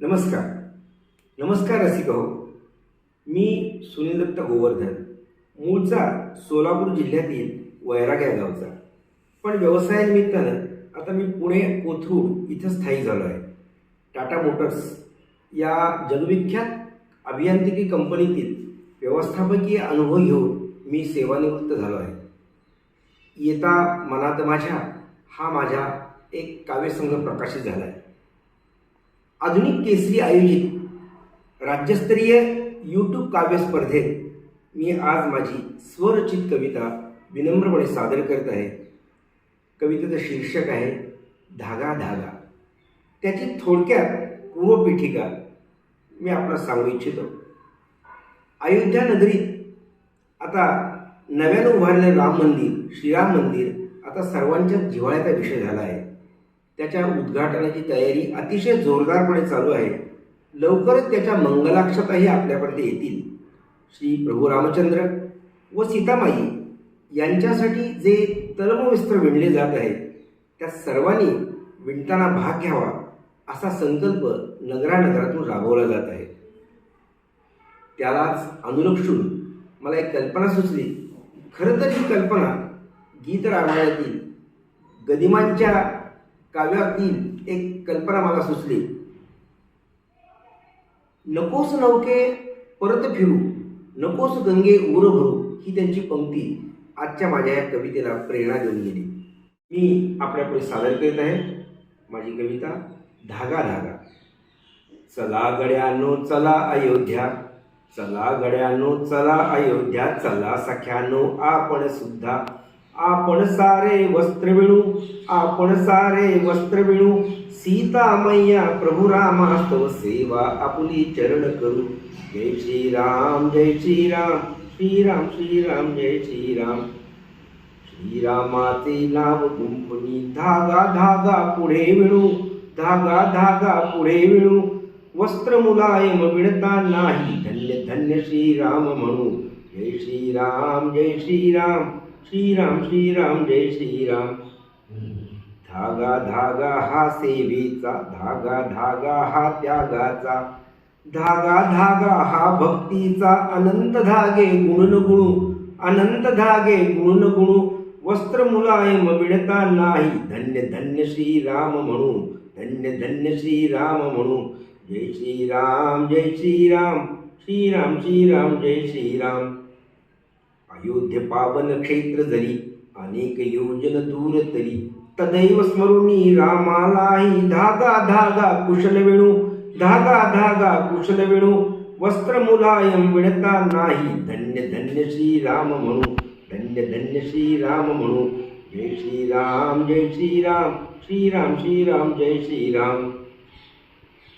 नमस्कार. नमस्कार रसिक हो मी सुनील दत्त गोवर्धन. मूळचा सोलापूर जिल्ह्यातील वैराग या गावचा. पण व्यवसायानिमित्तानं आता मी पुणे कोथरूड इथं स्थायी झालो आहे. टाटा मोटर्स या जगविख्यात अभियांत्रिकी कंपनीतील व्यवस्थापकीय अनुभव घेऊन मी सेवानिवृत्त झालो आहे. येता मनात माझ्या हा माझ्या एक काव्यसंग्रह प्रकाशित झाला आहे आधुनिक केसरी आयोजित राज्यस्तरीय यूट्यूब काव्य स्पर्धेत मी आज माझी स्वरचित कविता विनम्रपणे सादर करत आहे. कवितेचं शीर्षक आहे धागा धागा. त्याची थोडक्यात पूर्वपीठिका मी आपला सांगू इच्छितो. अयोध्या नगरीत आता नव्यानं उभारलेलं राम मंदिर श्रीराम मंदिर आता सर्वांच्या जिव्हाळ्याचा विषय झाला आहे. त्याच्या उद्घाटनाची तयारी अतिशय जोरदारपणे चालू आहे. लवकरच त्याच्या मंगलाक्षताही आपल्यापर्यंत येतील. श्री प्रभू रामचंद्र व सीतामाई यांच्यासाठी जे तलमविस्त्र विणले जात आहे त्या सर्वांनी विणताना भाग घ्यावा असा संकल्प नगरानगरातून राबवला जात आहे. त्यालाच अनुलक्षून मला एक कल्पना सुचली. खरं तर ही कल्पना गीत रामायणातील गदिमांच्या काव्यातील एक कल्पना मला सुचली. नकोस नौके परत फिरू नकोस गंगे उर भरू ही त्यांची पंक्ती आजच्या माझ्या या कवितेला प्रेरणा देऊन गेली. मी आपल्यापुढे सादर करीत आहे. माझी कविता धागा धागा. चला गड्यानो चला अयोध्या. चला गड्यानो चला अयोध्या. चला सख्यानो आपण सुद्धा. आपण सारे वस्त्र विणू आपण सारे वस्त्र विणू सीता मैया प्रभू रामास्तव सेवा आपुली चरण करू जय श्रीराम जय श्रीराम श्रीराम श्रीराम जय श्रीराम श्रीरामाचे नाव गुंफणी धागा धागा पुढे विणू धागा धागा पुढे विणू वस्त्र मुलायम विणता नाही धन्य धन्य श्रीराम म्हणू जय श्रीराम जय श्रीराम श्रीराम श्रीराम जय श्रीराम. धागा धागा हा सेवेचा धागा धागा हा त्यागाचा. धागा धागा हा भक्तीचा अनंत धागे गुण गुणू अनंत धागे गुणन गुणू. वस्त्र मुलायम मिळता नाही धन्य धन्य श्रीराम म्हणू धन्य धन्य श्रीराम म्हणू. जय श्रीराम जय श्रीराम श्रीराम श्रीराम जय श्रीराम. अयोध्य पावन क्षेत्र जरी अनेक योजन दूर तरी तदैव स्मरुणी रामालाही धागा धागा कुशल वेणू धागा धागा कुशल वेणू वस्त्र मुलायम विणता नाही धन्य धन्य श्रीराम म्हणू धन्य धन्य श्रीराम म्हणू जय श्रीराम जय श्रीराम श्रीराम श्रीराम जय श्रीराम.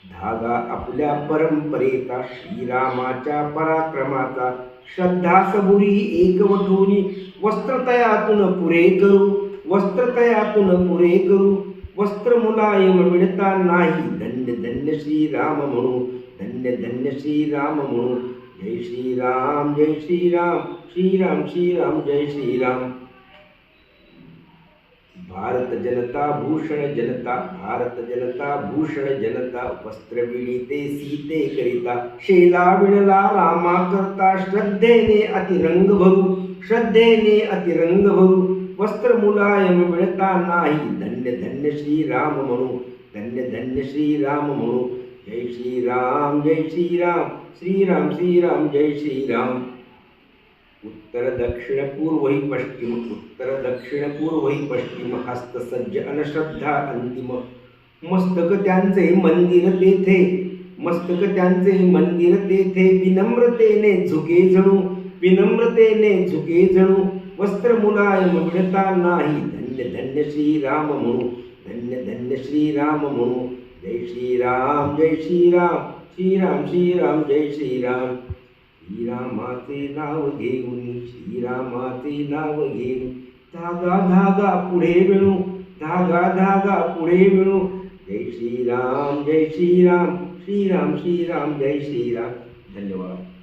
धागा आपल्या परंपरेचा श्रीरामाच्या पराक्रमाचा श्रद्धा सबुरी एकवटूनी वस्त्रतयातून पुरे करू वस्त्रतयातून पुरे करू. वस्त्र मुलायम मिळता नाही धन्य धन्य श्रीराम म्हणू धन्य धन्य श्रीराम म्हणू. जय श्रीराम जय श्रीराम श्रीराम श्रीराम जय श्रीराम. भारत जनता भूषण जनता भारत जनता भूषण जनता वस्त्र विणिते सीते करिता शेला विणला रामा करता श्रद्धेने अतिरंग भरू श्रद्धेने अतिरंग भरू वस्त्र मुलायम विणता नाही धन्य धन्य श्रीराम म्हणू धन्य धन्य श्रीराम म्हणू जय श्रीराम जय श्रीराम श्रीराम श्रीराम जय श्रीराम. उत्तर दक्षिण पूर्व हि पश्चिम उत्तर दक्षिण पूर्व हि पश्चिम हस्त सज्ज अनश्रद्धा अंतिम मस्तक त्यांचे मंदिर तेथे मस्तक त्यांचे मंदिर तेथे विनम्रतेने झुके जणू विनम्रतेने झुके जणू वस्त्र मुलायम विणता नाही धन्य धन्य श्रीराम म्हणू धन्य धन्य श्रीराम म्हणू। जय श्रीराम जय श्रीराम श्रीराम श्रीराम जय श्रीराम। श्रीरामाचे नाव घेऊन श्रीरामाचे नाव घेऊन धागा धागा पुढे मिळू धागा धागा पुढे मिळू. जय श्रीराम जय श्रीराम श्रीराम श्रीराम जय श्रीराम. धन्यवाद.